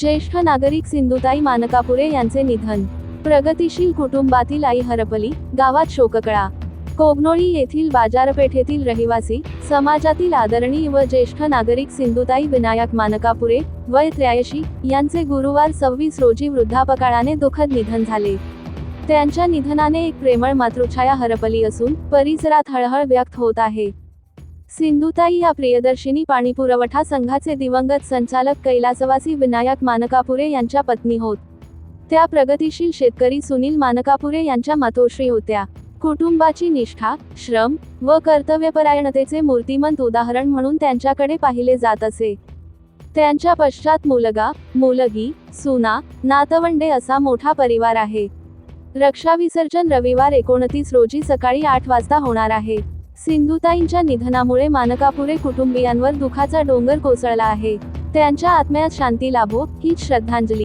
ज्येष्ठ नागरिक सिंधुताई मानकापुरे यांचे निधन. प्रगतिशील कुटुंबातील आई हरपली गावात शोककळा. कोगनोळी येथील बाजारपेठेतील रहिवासी समाजातील आदरणीय व ज्येष्ठ नागरिक सिंधुताई विनायक मानकापुरे वय त्र्याऐंशी यांचे गुरुवार सव्वीस रोजी वृद्धापकाळाने दुःखद निधन झाले. त्यांच्या निधनाने एक प्रेमळ मातृछाया हरपली असून परिसरात हळहळ व्यक्त होत आहे. सिंधुताई या प्रियदर्शिनी पाणीपुरवठा संघाचे दिवंगत संचालक कैलासवासी विनायक मानकापुरे यांच्या पत्नी होत. त्या प्रगतीशील शेतकरी सुनील मानकापुरे यांच्या मातोश्री होत्या. कुटुंबाची निष्ठा श्रम व कर्तव्यपरायणतेचे मूर्तिमंत उदाहरण म्हणून त्यांच्याकडे पाहिले जात असे. त्यांच्या पश्चात मुलगा मुलगी सुना नातवंडे असा मोठा परिवार आहे. रक्षाविसर्जन रविवार एकोणतीस रोजी सकाळी आठ वाजता होणार आहे. सिंधुताईंच्या निधनामुळे मानकापुरे कुटुंबियांवर दुखाचा डोंगर कोसळला आहे. त्यांच्या आत्म्यात शांती लाभो हीच श्रद्धांजली.